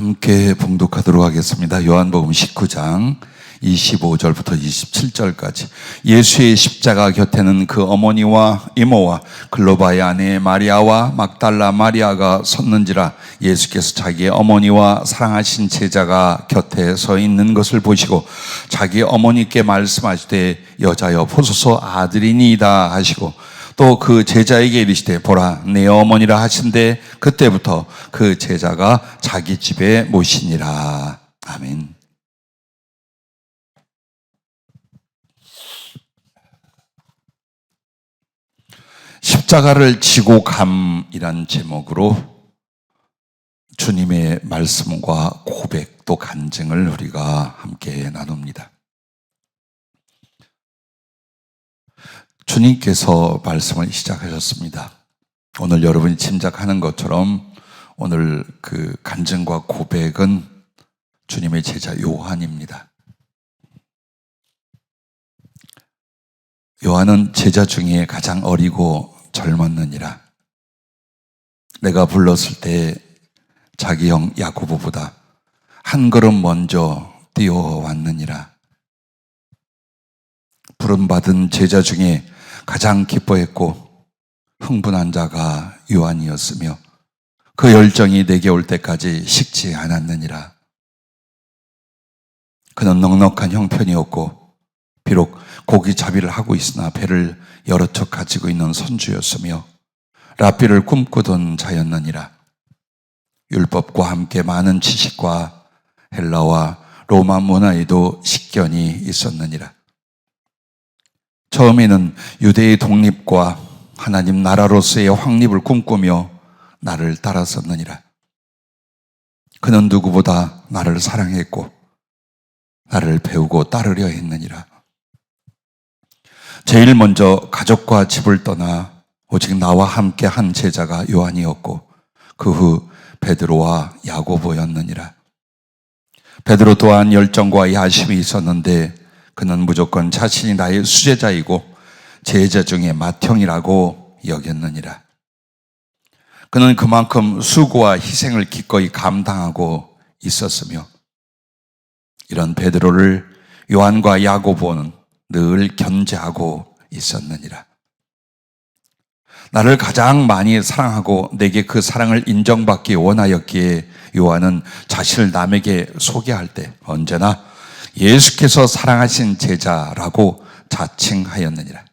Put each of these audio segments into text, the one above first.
함께 봉독하도록 하겠습니다. 요한복음 19장 25절부터 27절까지 예수의 십자가 곁에는 그 어머니와 이모와 글로바의 아내 마리아와 막달라 마리아가 섰는지라 예수께서 자기의 어머니와 사랑하신 제자가 곁에 서 있는 것을 보시고 자기 어머니께 말씀하시되 여자여 보소서 아들이니이다 하시고 또 그 제자에게 이르시되 보라 내 어머니라 하신데 그때부터 그 제자가 자기 집에 모시니라 아멘. 십자가를 지고 감이란 제목으로 주님의 말씀과 고백 또 간증을 우리가 함께 나눕니다. 주님께서 말씀을 시작하셨습니다. 오늘 여러분이 짐작하는 것처럼 오늘 그 간증과 고백은 주님의 제자 요한입니다. 요한은 제자 중에 가장 어리고 젊었느니라. 내가 불렀을 때 자기 형 야고보보다 한 걸음 먼저 뛰어왔느니라. 부름받은 제자 중에 가장 기뻐했고 흥분한 자가 요한이었으며 그 열정이 내게 올 때까지 식지 않았느니라. 그는 넉넉한 형편이었고 비록 고기 자비를 하고 있으나 배를 여러 척 가지고 있는 선주였으며 랍비를 꿈꾸던 자였느니라. 율법과 함께 많은 지식과 헬라와 로마 문화에도 식견이 있었느니라. 처음에는 유대의 독립과 하나님 나라로서의 확립을 꿈꾸며 나를 따랐었느니라. 그는 누구보다 나를 사랑했고 나를 배우고 따르려 했느니라. 제일 먼저 가족과 집을 떠나 오직 나와 함께 한 제자가 요한이었고 그 후 베드로와 야고보였느니라. 베드로 또한 열정과 야심이 있었는데 그는 무조건 자신이 나의 수제자이고 제자 중에 맏형이라고 여겼느니라. 그는 그만큼 수고와 희생을 기꺼이 감당하고 있었으며 이런 베드로를 요한과 야고보는 늘 견제하고 있었느니라. 나를 가장 많이 사랑하고 내게 그 사랑을 인정받기 원하였기에 요한은 자신을 남에게 소개할 때 언제나 예수께서 사랑하신 제자라고 자칭하였느니라.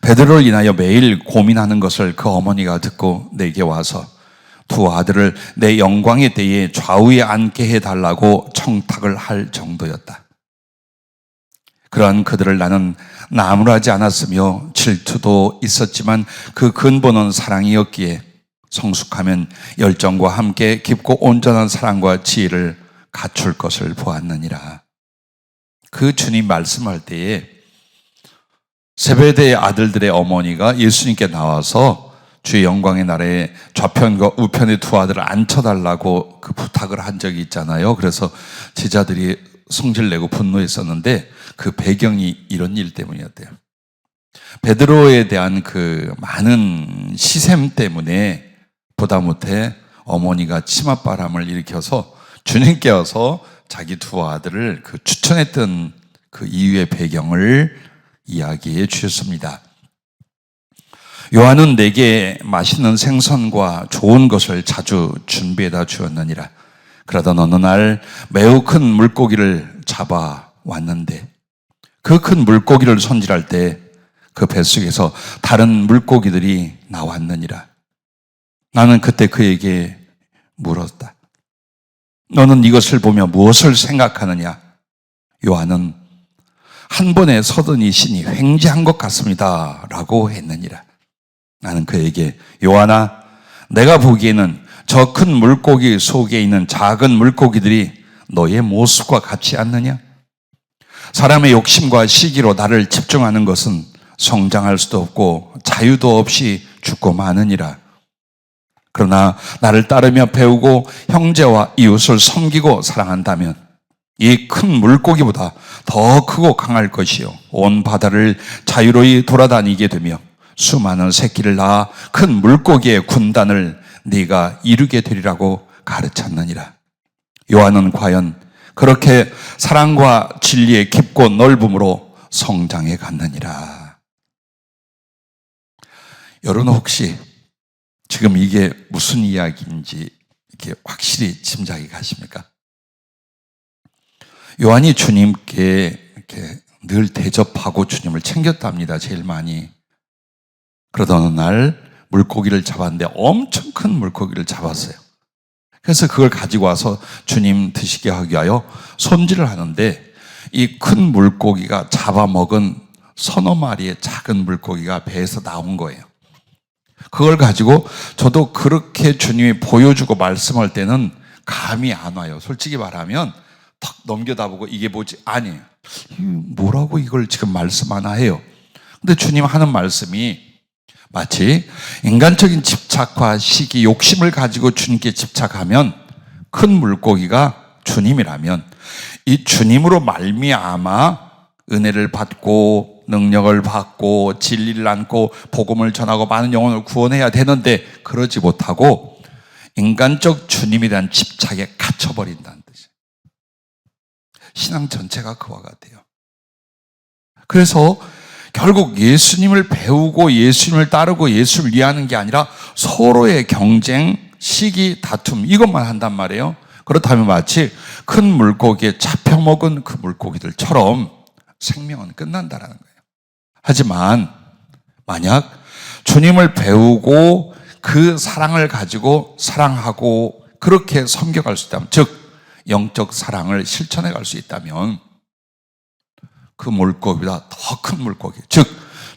베드로를 인하여 매일 고민하는 것을 그 어머니가 듣고 내게 와서 두 아들을 내 영광의 때에 좌우에 앉게 해달라고 청탁을 할 정도였다. 그러한 그들을 나는 나무라지 않았으며 질투도 있었지만 그 근본은 사랑이었기에 성숙하면 열정과 함께 깊고 온전한 사랑과 지혜를 갖출 것을 보았느니라. 그 주님 말씀할 때에 세베대의 아들들의 어머니가 예수님께 나와서 주의 영광의 나라에 좌편과 우편의 두 아들을 앉혀달라고 그 부탁을 한 적이 있잖아요. 그래서 제자들이 성질 내고 분노했었는데 그 배경이 이런 일 때문이었대요. 베드로에 대한 그 많은 시샘 때문에 보다 못해 어머니가 치맛바람을 일으켜서 주님께 와서 자기 두 아들을 그 추천했던 그 이유의 배경을 이야기해 주셨습니다. 요한은 내게 맛있는 생선과 좋은 것을 자주 준비해다 주었느니라. 그러던 어느 날 매우 큰 물고기를 잡아 왔는데 그 큰 물고기를 손질할 때 그 뱃속에서 다른 물고기들이 나왔느니라. 나는 그때 그에게 물었다. 너는 이것을 보며 무엇을 생각하느냐? 요한은 한 번에 서든이 신이 횡재한 것 같습니다. 라고 했느니라. 나는 그에게 요한아, 내가 보기에는 저 큰 물고기 속에 있는 작은 물고기들이 너의 모습과 같지 않느냐? 사람의 욕심과 시기로 나를 집중하는 것은 성장할 수도 없고 자유도 없이 죽고 마느니라. 그러나 나를 따르며 배우고 형제와 이웃을 섬기고 사랑한다면 이 큰 물고기보다 더 크고 강할 것이요. 온 바다를 자유로이 돌아다니게 되며 수많은 새끼를 낳아 큰 물고기의 군단을 네가 이루게 되리라고 가르쳤느니라. 요한은 과연 그렇게 사랑과 진리의 깊고 넓음으로 성장해 갔느니라. 여러분 혹시 지금 이게 무슨 이야기인지 이렇게 확실히 짐작이 가십니까? 요한이 주님께 이렇게 늘 대접하고 주님을 챙겼답니다. 제일 많이. 그러던 어느 날 물고기를 잡았는데 엄청 큰 물고기를 잡았어요. 그래서 그걸 가지고 와서 주님 드시게 하기 위하여 손질을 하는데 이 큰 물고기가 잡아먹은 서너 마리의 작은 물고기가 배에서 나온 거예요. 그걸 가지고 저도 그렇게 주님이 보여주고 말씀할 때는 감이 안 와요. 솔직히 말하면 탁 넘겨다보고 이게 뭐지? 아니에요. 뭐라고 이걸 지금 말씀 하나 해요. 근데 주님 하는 말씀이 마치 인간적인 집착과 시기, 욕심을 가지고 주님께 집착하면 큰 물고기가 주님이라면 이 주님으로 말미암아 은혜를 받고 능력을 받고 진리를 안고 복음을 전하고 많은 영혼을 구원해야 되는데 그러지 못하고 인간적 주님에 대한 집착에 갇혀버린다는 뜻이에요. 신앙 전체가 그와 같아요. 그래서 결국 예수님을 배우고 예수님을 따르고 예수를 이해하는 게 아니라 서로의 경쟁, 시기, 다툼 이것만 한단 말이에요. 그렇다면 마치 큰 물고기에 잡혀먹은 그 물고기들처럼 생명은 끝난다라는 거예요. 하지만 만약 주님을 배우고 그 사랑을 가지고 사랑하고 그렇게 섬겨갈 수 있다면, 즉 영적 사랑을 실천해 갈 수 있다면 그 물고기보다 더 큰 물고기, 즉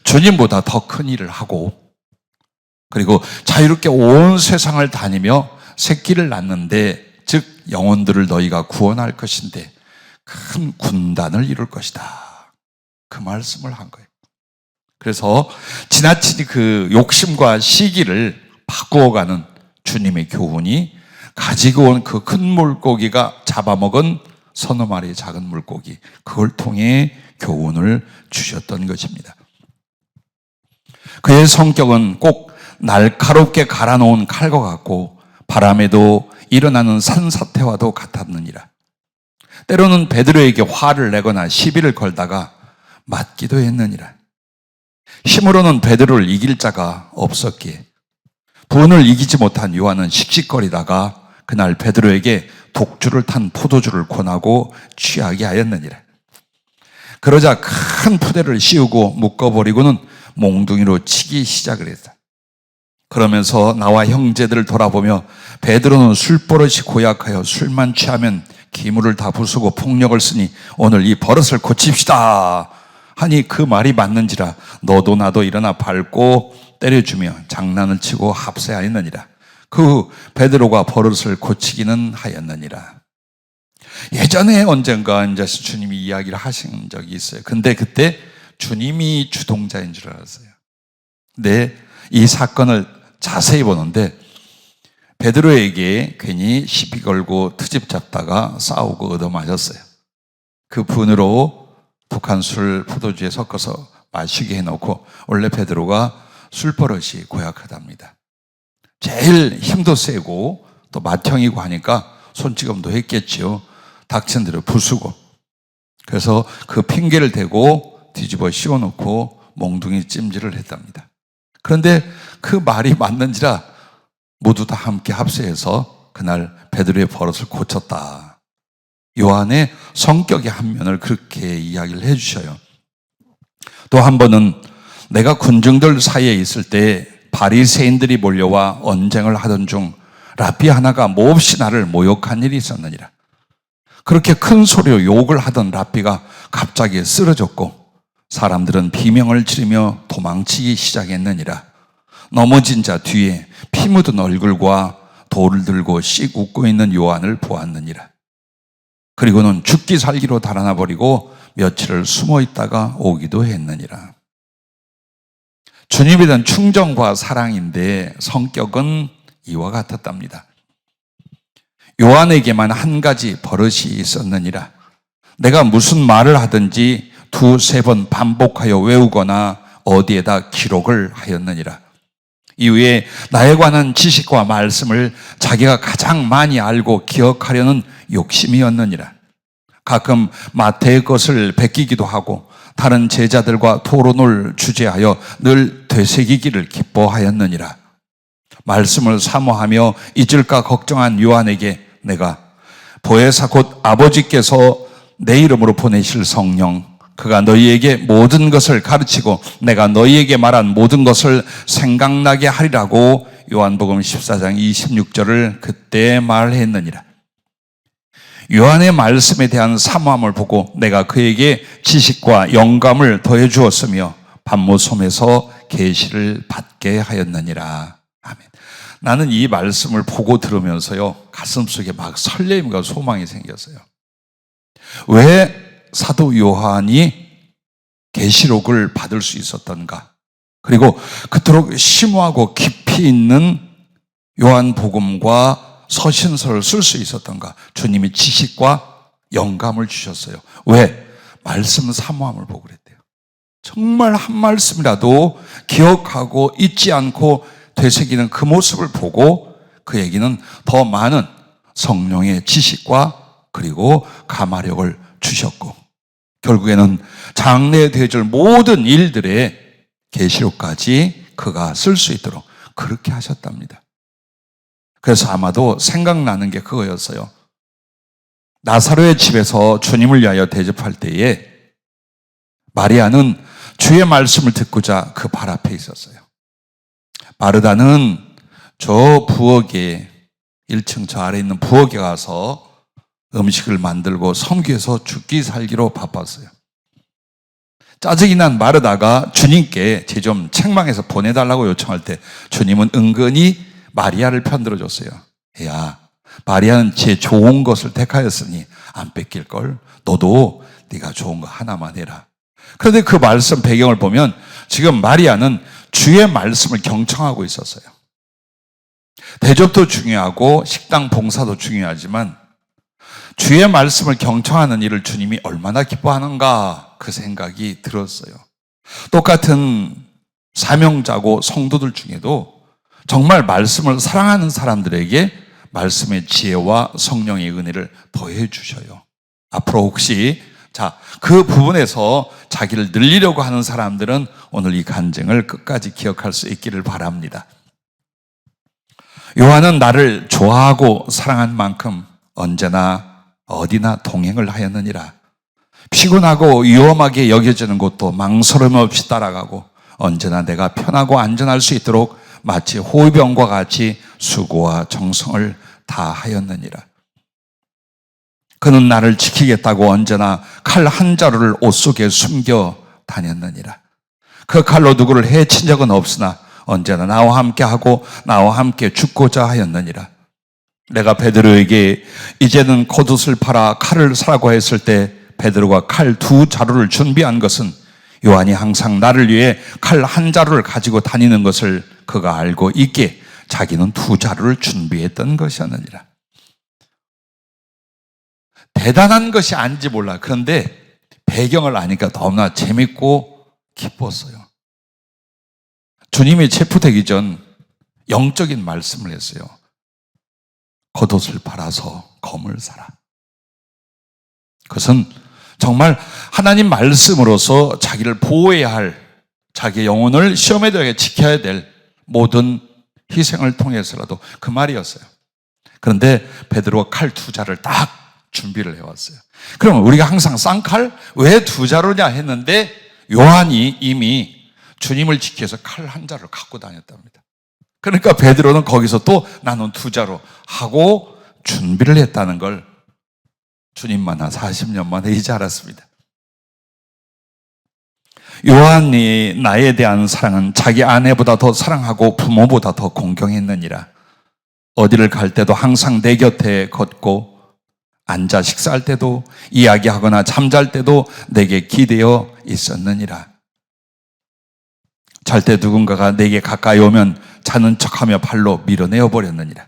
주님보다 더 큰 일을 하고 그리고 자유롭게 온 세상을 다니며 새끼를 낳는데 즉 영혼들을 너희가 구원할 것인데 큰 군단을 이룰 것이다. 그 말씀을 한 거예요. 그래서 지나친 그 욕심과 시기를 바꾸어가는 주님의 교훈이 가지고 온 그 큰 물고기가 잡아먹은 서너 마리의 작은 물고기, 그걸 통해 교훈을 주셨던 것입니다. 그의 성격은 꼭 날카롭게 갈아놓은 칼과 같고 바람에도 일어나는 산사태와도 같았느니라. 때로는 베드로에게 화를 내거나 시비를 걸다가 맞기도 했느니라. 힘으로는 베드로를 이길 자가 없었기에 분을 이기지 못한 요한은 씩씩거리다가 그날 베드로에게 독주를 탄 포도주를 권하고 취하게 하였느니라. 그러자 큰 푸대를 씌우고 묶어버리고는 몽둥이로 치기 시작을 했다. 그러면서 나와 형제들을 돌아보며 베드로는 술버릇이 고약하여 술만 취하면 기물을 다 부수고 폭력을 쓰니 오늘 이 버릇을 고칩시다. 하니 그 말이 맞는지라 너도 나도 일어나 밟고 때려주며 장난을 치고 합세하였느니라. 그 베드로가 버릇을 고치기는 하였느니라. 예전에 언젠가 이제 주님이 이야기를 하신 적이 있어요. 근데 그때 주님이 주동자인 줄 알았어요. 근데 이 사건을 자세히 보는데 베드로에게 괜히 시비 걸고 트집 잡다가 싸우고 얻어맞았어요. 그 분으로 북한 술 포도주에 섞어서 마시게 해놓고 원래 베드로가 술 버릇이 고약하답니다. 제일 힘도 세고 또 맏형이고 하니까 손찌검도 했겠지요. 닥친 대로 부수고. 그래서 그 핑계를 대고 뒤집어 씌워놓고 몽둥이 찜질을 했답니다. 그런데 그 말이 맞는지라 모두 다 함께 합세해서 그날 베드로의 버릇을 고쳤다. 요한의 성격의 한 면을 그렇게 이야기를 해 주셔요. 또 한 번은 내가 군중들 사이에 있을 때 바리새인들이 몰려와 언쟁을 하던 중 라비 하나가 몹시 나를 모욕한 일이 있었느니라. 그렇게 큰 소리로 욕을 하던 라비가 갑자기 쓰러졌고 사람들은 비명을 지르며 도망치기 시작했느니라. 넘어진 자 뒤에 피 묻은 얼굴과 돌을 들고 씩 웃고 있는 요한을 보았느니라. 그리고는 죽기 살기로 달아나 버리고 며칠을 숨어 있다가 오기도 했느니라. 주님에 대한 충정과 사랑인데 성격은 이와 같았답니다. 요한에게만 한 가지 버릇이 있었느니라. 내가 무슨 말을 하든지 두세 번 반복하여 외우거나 어디에다 기록을 하였느니라. 이후에 나에 관한 지식과 말씀을 자기가 가장 많이 알고 기억하려는 욕심이었느니라. 가끔 마태의 것을 베끼기도 하고 다른 제자들과 토론을 주재하여 늘 되새기기를 기뻐하였느니라. 말씀을 사모하며 잊을까 걱정한 요한에게 내가 보혜사 곧 아버지께서 내 이름으로 보내실 성령 그가 너희에게 모든 것을 가르치고 내가 너희에게 말한 모든 것을 생각나게 하리라고 요한복음 14장 26절을 그때 말했느니라. 요한의 말씀에 대한 사모함을 보고 내가 그에게 지식과 영감을 더해 주었으며 반모섬에서 계시를 받게 하였느니라. 아멘. 나는 이 말씀을 보고 들으면서요 가슴속에 막 설렘과 소망이 생겼어요. 왜 사도 요한이 계시록을 받을 수 있었던가? 그리고 그토록 심오하고 깊이 있는 요한복음과 서신서를 쓸 수 있었던가? 주님이 지식과 영감을 주셨어요. 왜? 말씀 사모함을 보고 그랬대요. 정말 한 말씀이라도 기억하고 잊지 않고 되새기는 그 모습을 보고 그 얘기는 더 많은 성령의 지식과 그리고 감화력을 주셨고 결국에는 장래에 되어질 모든 일들의 계시록까지 그가 쓸 수 있도록 그렇게 하셨답니다. 그래서 아마도 생각나는 게 그거였어요. 나사로의 집에서 주님을 위하여 대접할 때에 마리아는 주의 말씀을 듣고자 그 발 앞에 있었어요. 마르다는 저 부엌에 1층 저 아래 있는 부엌에 가서 음식을 만들고 섬기에서 죽기 살기로 바빴어요. 짜증이 난 마르다가 주님께 제 좀 책망해서 보내달라고 요청할 때 주님은 은근히 마리아를 편들어 줬어요. 야, 마리아는 제 좋은 것을 택하였으니 안 뺏길 걸. 너도 네가 좋은 거 하나만 해라. 그런데 그 말씀 배경을 보면 지금 마리아는 주의 말씀을 경청하고 있었어요. 대접도 중요하고 식당 봉사도 중요하지만 주의 말씀을 경청하는 일을 주님이 얼마나 기뻐하는가 그 생각이 들었어요. 똑같은 사명자고 성도들 중에도 정말 말씀을 사랑하는 사람들에게 말씀의 지혜와 성령의 은혜를 더해 주셔요. 앞으로 혹시 자, 그 부분에서 자기를 늘리려고 하는 사람들은 오늘 이 간증을 끝까지 기억할 수 있기를 바랍니다. 요한은 나를 좋아하고 사랑한 만큼 언제나 어디나 동행을 하였느니라. 피곤하고 위험하게 여겨지는 곳도 망설임 없이 따라가고 언제나 내가 편하고 안전할 수 있도록 마치 호위병과 같이 수고와 정성을 다하였느니라. 그는 나를 지키겠다고 언제나 칼 한 자루를 옷 속에 숨겨 다녔느니라. 그 칼로 누구를 해친 적은 없으나 언제나 나와 함께 하고 나와 함께 죽고자 하였느니라. 내가 베드로에게 이제는 겉옷을 팔아 칼을 사라고 했을 때 베드로가 칼 두 자루를 준비한 것은 요한이 항상 나를 위해 칼 한 자루를 가지고 다니는 것을 그가 알고 있게 자기는 두 자루를 준비했던 것이었느니라. 대단한 것이 아닌지 몰라. 그런데 배경을 아니까 너무나 재밌고 기뻤어요. 주님이 체포되기 전 영적인 말씀을 했어요. 겉옷을 팔아서 검을 사라. 그것은 정말 하나님 말씀으로서 자기를 보호해야 할 자기의 영혼을 시험에 들어 지켜야 될 모든 희생을 통해서라도 그 말이었어요. 그런데 베드로가 칼 두 자를 딱 준비를 해왔어요. 그러면 우리가 항상 쌍칼 왜 두 자루냐 했는데 요한이 이미 주님을 지켜서 칼 한 자를 갖고 다녔답니다. 그러니까 베드로는 거기서 또 나는 두 자로 하고 준비를 했다는 걸 주님 만나 40년 만에 이제 알았습니다. 요한이 나에 대한 사랑은 자기 아내보다 더 사랑하고 부모보다 더 공경했느니라. 어디를 갈 때도 항상 내 곁에 걷고 앉아 식사할 때도 이야기하거나 잠잘 때도 내게 기대어 있었느니라. 잘 때 누군가가 내게 가까이 오면 자는 척하며 발로 밀어내어 버렸느니라.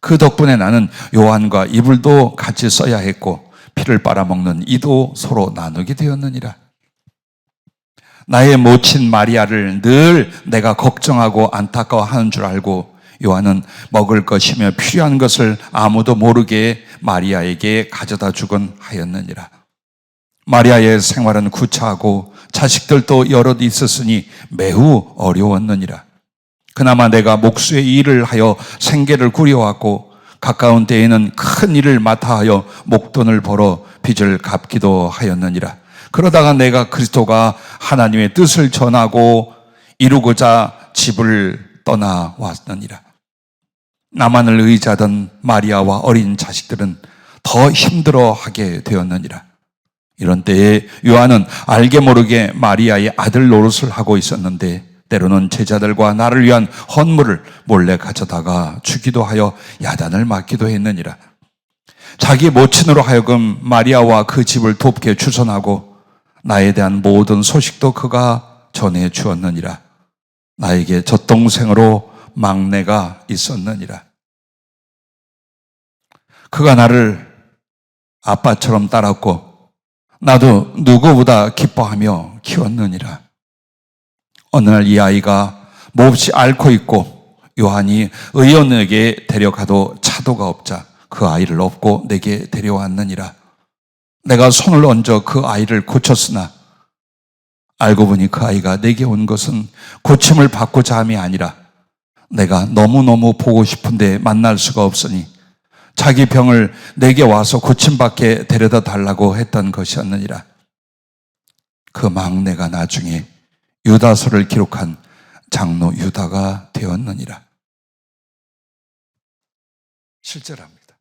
그 덕분에 나는 요한과 이불도 같이 써야 했고 피를 빨아먹는 이도 서로 나누게 되었느니라. 나의 모친 마리아를 늘 내가 걱정하고 안타까워하는 줄 알고 요한은 먹을 것이며 필요한 것을 아무도 모르게 마리아에게 가져다 주곤 하였느니라. 마리아의 생활은 구차하고 자식들도 여럿 있었으니 매우 어려웠느니라. 그나마 내가 목수의 일을 하여 생계를 꾸려왔고 가까운 때에는 큰 일을 맡아 하여 목돈을 벌어 빚을 갚기도 하였느니라. 그러다가 내가 그리스도가 하나님의 뜻을 전하고 이루고자 집을 떠나 왔느니라. 나만을 의지하던 마리아와 어린 자식들은 더 힘들어하게 되었느니라. 이런 때에 요한은 알게 모르게 마리아의 아들 노릇을 하고 있었는데 때로는 제자들과 나를 위한 헌물을 몰래 가져다가 주기도 하여 야단을 맞기도 했느니라. 자기 모친으로 하여금 마리아와 그 집을 돕게 추선하고 나에 대한 모든 소식도 그가 전해 주었느니라. 나에게 젖동생으로 막내가 있었느니라. 그가 나를 아빠처럼 따랐고 나도 누구보다 기뻐하며 키웠느니라. 어느 날 이 아이가 몹시 앓고 있고 요한이 의원에게 데려가도 차도가 없자 그 아이를 업고 내게 데려왔느니라. 내가 손을 얹어 그 아이를 고쳤으나 알고 보니 그 아이가 내게 온 것은 고침을 받고자 함이 아니라 내가 너무너무 보고 싶은데 만날 수가 없으니 자기 병을 내게 와서 고침받게 데려다 달라고 했던 것이었느니라. 그 막내가 나중에 유다서를 기록한 장로 유다가 되었느니라. 실제랍니다.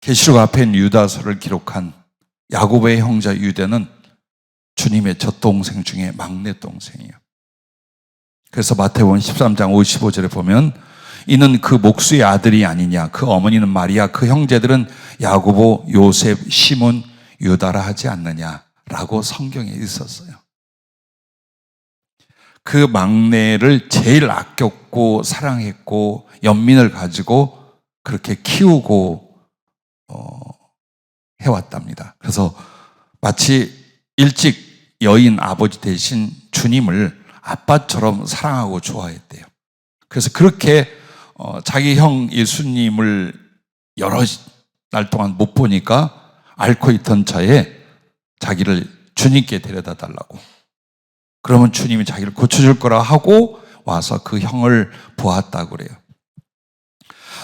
계시록 앞에 있는 유다서를 기록한 야곱의 형제 유대는 주님의 젖동생 중에 막내 동생이에요. 그래서 마태복음 13장 55절에 보면 이는 그 목수의 아들이 아니냐 그 어머니는 마리아 그 형제들은 야고보 요셉 시몬 유다라 하지 않느냐라고 성경에 있었어요. 그 막내를 제일 아꼈고 사랑했고 연민을 가지고 그렇게 키우고 어, 해왔답니다. 그래서 마치 일찍 여인 아버지 대신 주님을 아빠처럼 사랑하고 좋아했대요. 그래서 그렇게 어, 자기 형 예수님을 여러 날 동안 못 보니까 앓고 있던 차에 자기를 주님께 데려다 달라고. 그러면 주님이 자기를 고쳐줄 거라 하고 와서 그 형을 보았다고 그래요.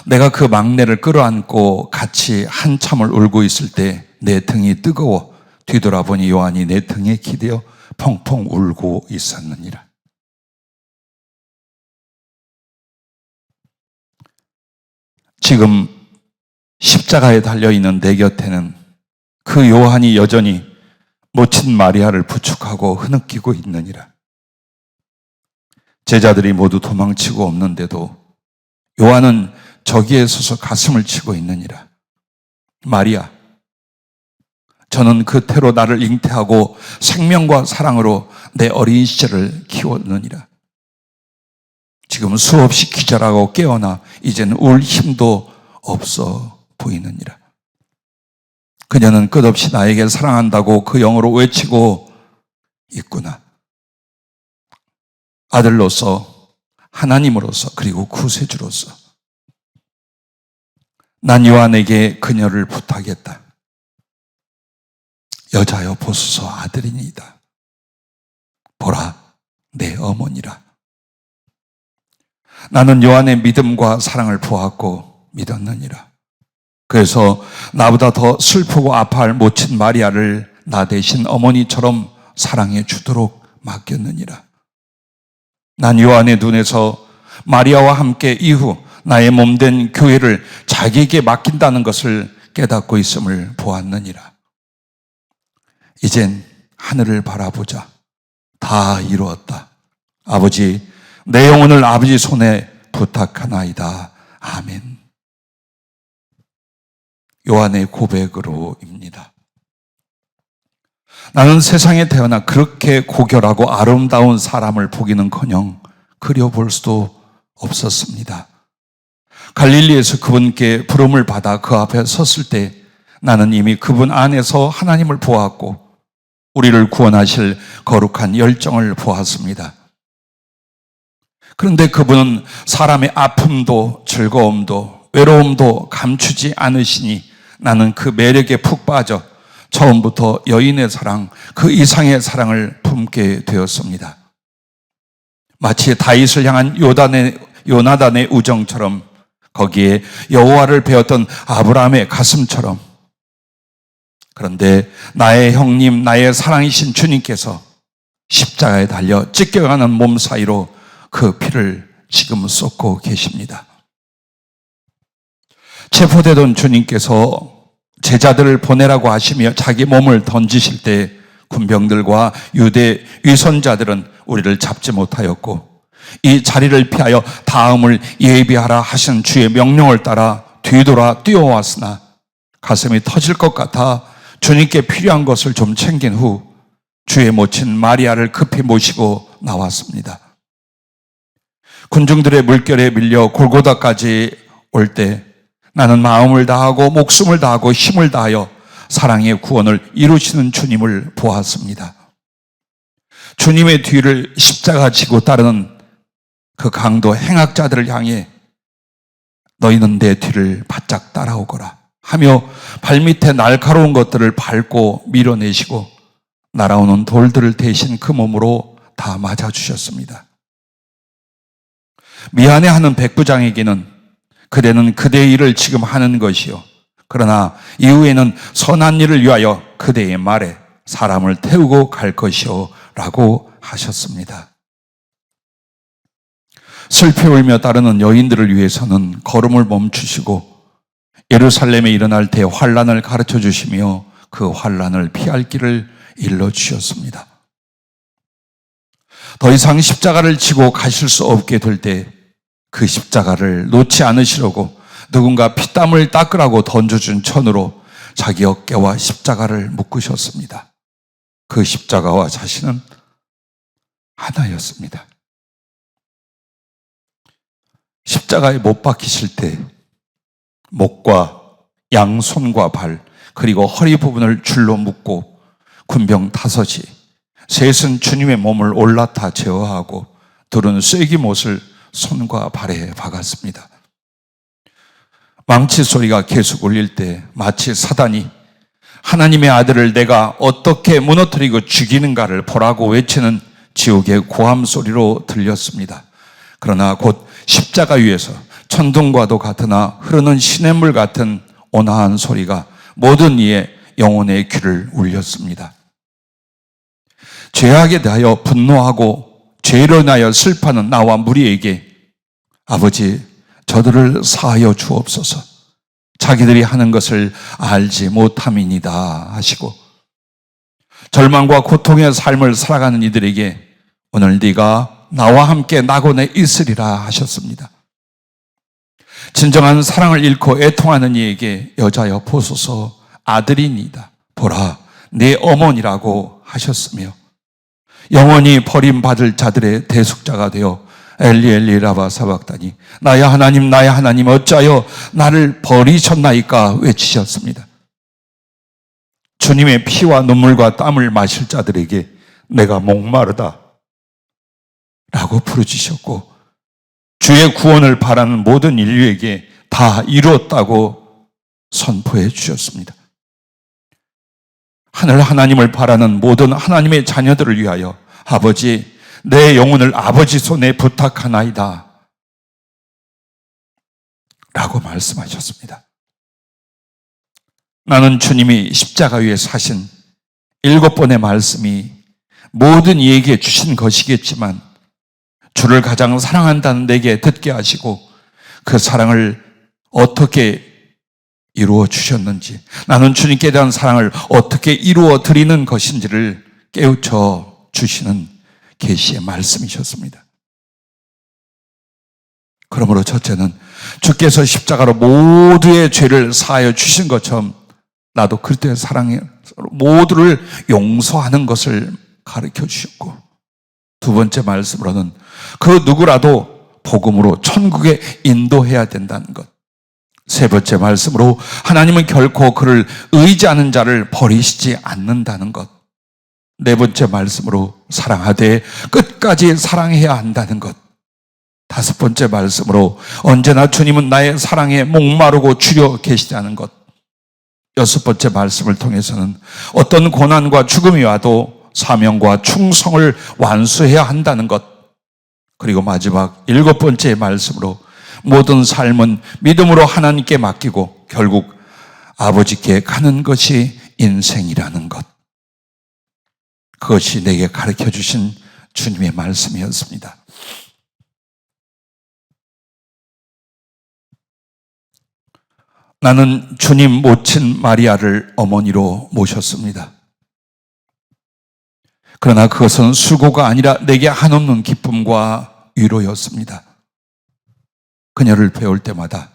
내가 그 막내를 끌어안고 같이 한참을 울고 있을 때 내 등이 뜨거워 뒤돌아보니 요한이 내 등에 기대어 펑펑 울고 있었느니라. 지금 십자가에 달려 있는 내 곁에는 그 요한이 여전히 모친 마리아를 부축하고 흐느끼고 있느니라. 제자들이 모두 도망치고 없는데도 요한은 저기에 서서 가슴을 치고 있느니라. 마리아, 저는 그 태로 나를 잉태하고 생명과 사랑으로 내 어린 시절을 키웠느니라. 지금 수없이 기절하고 깨어나 이제는 울 힘도 없어 보이느니라. 그녀는 끝없이 나에게 사랑한다고 그 영어로 외치고 있구나. 아들로서, 하나님으로서, 그리고 구세주로서. 난 요한에게 그녀를 부탁했다. 여자여 보소서 아들이니이다. 보라, 내 어머니라. 나는 요한의 믿음과 사랑을 보았고 믿었느니라. 그래서 나보다 더 슬프고 아파할 모친 마리아를 나 대신 어머니처럼 사랑해 주도록 맡겼느니라. 난 요한의 눈에서 마리아와 함께 이후 나의 몸된 교회를 자기에게 맡긴다는 것을 깨닫고 있음을 보았느니라. 이젠 하늘을 바라보자. 다 이루었다. 아버지, 내 영혼을 아버지 손에 부탁하나이다. 아멘. 요한의 고백으로입니다. 나는 세상에 태어나 그렇게 고결하고 아름다운 사람을 보기는 커녕 그려볼 수도 없었습니다. 갈릴리에서 그분께 부름을 받아 그 앞에 섰을 때 나는 이미 그분 안에서 하나님을 보았고 우리를 구원하실 거룩한 열정을 보았습니다. 그런데 그분은 사람의 아픔도 즐거움도 외로움도 감추지 않으시니 나는 그 매력에 푹 빠져 처음부터 여인의 사랑, 그 이상의 사랑을 품게 되었습니다. 마치 다윗을 향한 요단의, 요나단의 우정처럼 거기에 여호와를 배웠던 아브라함의 가슴처럼 그런데 나의 형님, 나의 사랑이신 주님께서 십자가에 달려 찢겨가는 몸 사이로 그 피를 지금 쏟고 계십니다. 체포되던 주님께서 제자들을 보내라고 하시며 자기 몸을 던지실 때 군병들과 유대 위선자들은 우리를 잡지 못하였고 이 자리를 피하여 다음을 예비하라 하신 주의 명령을 따라 뒤돌아 뛰어왔으나 가슴이 터질 것 같아 주님께 필요한 것을 좀 챙긴 후 주의 모친 마리아를 급히 모시고 나왔습니다. 군중들의 물결에 밀려 골고다까지 올 때 나는 마음을 다하고 목숨을 다하고 힘을 다하여 사랑의 구원을 이루시는 주님을 보았습니다. 주님의 뒤를 십자가 지고 따르는 그 강도 행악자들을 향해 너희는 내 뒤를 바짝 따라오거라 하며 발밑에 날카로운 것들을 밟고 밀어내시고 날아오는 돌들을 대신 그 몸으로 다 맞아주셨습니다. 미안해하는 백부장에게는 그대는 그대의 일을 지금 하는 것이요. 그러나 이후에는 선한 일을 위하여 그대의 말에 사람을 태우고 갈 것이요. 라고 하셨습니다. 슬피 울며 따르는 여인들을 위해서는 걸음을 멈추시고 예루살렘에 일어날 때 환란을 가르쳐 주시며 그 환란을 피할 길을 일러 주셨습니다. 더 이상 십자가를 지고 가실 수 없게 될 때 그 십자가를 놓지 않으시려고 누군가 피땀을 닦으라고 던져준 천으로 자기 어깨와 십자가를 묶으셨습니다. 그 십자가와 자신은 하나였습니다. 십자가에 못 박히실 때 목과 양손과 발 그리고 허리 부분을 줄로 묶고 군병 다섯이 셋은 주님의 몸을 올라타 제어하고 둘은 쐐기 못을 손과 발에 박았습니다. 망치 소리가 계속 울릴 때 마치 사단이 하나님의 아들을 내가 어떻게 무너뜨리고 죽이는가를 보라고 외치는 지옥의 고함 소리로 들렸습니다. 그러나 곧 십자가 위에서 천둥과도 같으나 흐르는 시냇물 같은 온화한 소리가 모든 이의 영혼의 귀를 울렸습니다. 죄악에 대하여 분노하고 죄로 인하여 슬퍼하는 나와 무리에게 아버지 저들을 사하여 주옵소서. 자기들이 하는 것을 알지 못함이니다 하시고 절망과 고통의 삶을 살아가는 이들에게 오늘 네가 나와 함께 낙원에 있으리라 하셨습니다. 진정한 사랑을 잃고 애통하는 이에게 여자여 보소서 아들이니다. 보라 내 어머니라고 하셨으며 영원히 버림받을 자들의 대속자가 되어 엘리 엘리 라바 사박다니 나야 하나님 나야 하나님 어찌하여 나를 버리셨나이까 외치셨습니다. 주님의 피와 눈물과 땀을 마실 자들에게 내가 목마르다 라고 부르짖으셨고 주의 구원을 바라는 모든 인류에게 다 이루었다고 선포해 주셨습니다. 하늘 하나님을 바라는 모든 하나님의 자녀들을 위하여 아버지 내 영혼을 아버지 손에 부탁하나이다. 라고 말씀하셨습니다. 나는 주님이 십자가 위에 사신 일곱 번의 말씀이 모든 이에게 주신 것이겠지만 주를 가장 사랑한다는 내게 듣게 하시고 그 사랑을 어떻게 이루어 주셨는지 나는 주님께 대한 사랑을 어떻게 이루어 드리는 것인지를 깨우쳐 주시는 계시의 말씀이셨습니다. 그러므로 첫째는 주께서 십자가로 모두의 죄를 사하여 주신 것처럼 나도 그때 사랑해 모두를 용서하는 것을 가르쳐 주셨고 두 번째 말씀으로는 그 누구라도 복음으로 천국에 인도해야 된다는 것. 세 번째 말씀으로 하나님은 결코 그를 의지하는 자를 버리시지 않는다는 것. 네 번째 말씀으로 사랑하되 끝까지 사랑해야 한다는 것. 다섯 번째 말씀으로 언제나 주님은 나의 사랑에 목마르고 주려 계시다는 것. 여섯 번째 말씀을 통해서는 어떤 고난과 죽음이 와도 사명과 충성을 완수해야 한다는 것. 그리고 마지막 일곱 번째 말씀으로 모든 삶은 믿음으로 하나님께 맡기고 결국 아버지께 가는 것이 인생이라는 것. 그것이 내게 가르쳐 주신 주님의 말씀이었습니다. 나는 주님 모친 마리아를 어머니로 모셨습니다. 그러나 그것은 수고가 아니라 내게 한없는 기쁨과 위로였습니다. 그녀를 배울 때마다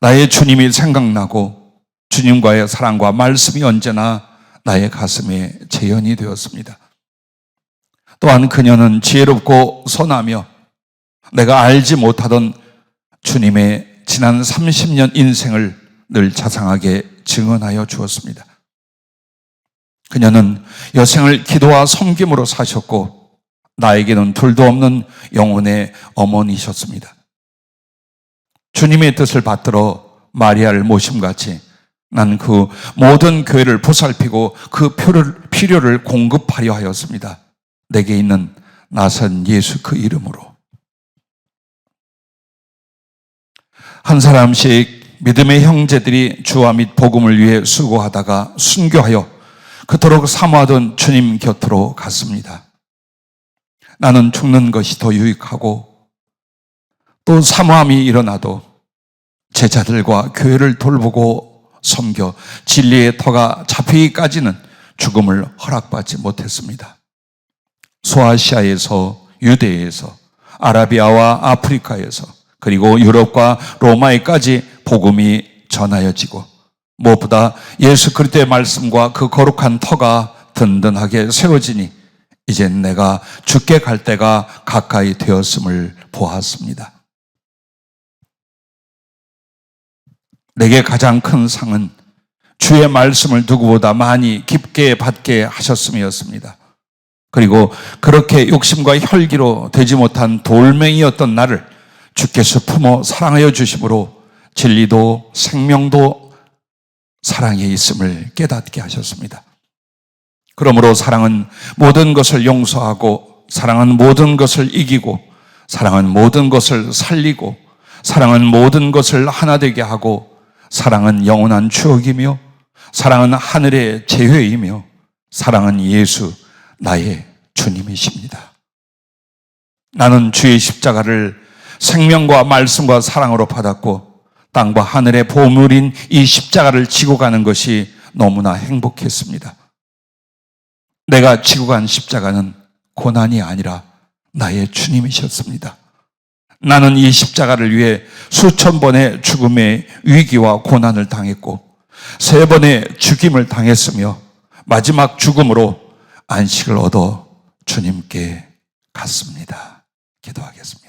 나의 주님이 생각나고 주님과의 사랑과 말씀이 언제나 나의 가슴에 재현이 되었습니다. 또한 그녀는 지혜롭고 선하며 내가 알지 못하던 주님의 지난 30년 인생을 늘 자상하게 증언하여 주었습니다. 그녀는 여생을 기도와 섬김으로 사셨고 나에게는 둘도 없는 영혼의 어머니셨습니다. 주님의 뜻을 받들어 마리아를 모심같이 난그 모든 교회를 보살피고 그 필요를 공급하려 하였습니다. 내게 있는 나선 예수 그 이름으로. 한 사람씩 믿음의 형제들이 주와 및 복음을 위해 수고하다가 순교하여 그토록 사모하던 주님 곁으로 갔습니다. 나는 죽는 것이 더 유익하고 또 사모함이 일어나도 제자들과 교회를 돌보고 섬겨 진리의 터가 잡히기까지는 죽음을 허락받지 못했습니다. 소아시아에서 유대에서 아라비아와 아프리카에서 그리고 유럽과 로마에까지 복음이 전하여지고 무엇보다 예수 그리스도의 말씀과 그 거룩한 터가 든든하게 세워지니 이젠 내가 죽게 갈 때가 가까이 되었음을 보았습니다. 내게 가장 큰 상은 주의 말씀을 누구보다 많이 깊게 받게 하셨음이었습니다. 그리고 그렇게 욕심과 혈기로 되지 못한 돌멩이였던 나를 주께서 품어 사랑하여 주심으로 진리도 생명도 사랑에 있음을 깨닫게 하셨습니다. 그러므로 사랑은 모든 것을 용서하고 사랑은 모든 것을 이기고 사랑은 모든 것을 살리고 사랑은 모든 것을 하나 되게 하고 사랑은 영원한 추억이며 사랑은 하늘의 재회이며 사랑은 예수 나의 주님이십니다. 나는 주의 십자가를 생명과 말씀과 사랑으로 받았고 땅과 하늘의 보물인 이 십자가를 지고 가는 것이 너무나 행복했습니다. 내가 지고 간 십자가는 고난이 아니라 나의 주님이셨습니다. 나는 이 십자가를 위해 수천 번의 죽음의 위기와 고난을 당했고 세 번의 죽임을 당했으며 마지막 죽음으로 안식을 얻어 주님께 갔습니다. 기도하겠습니다.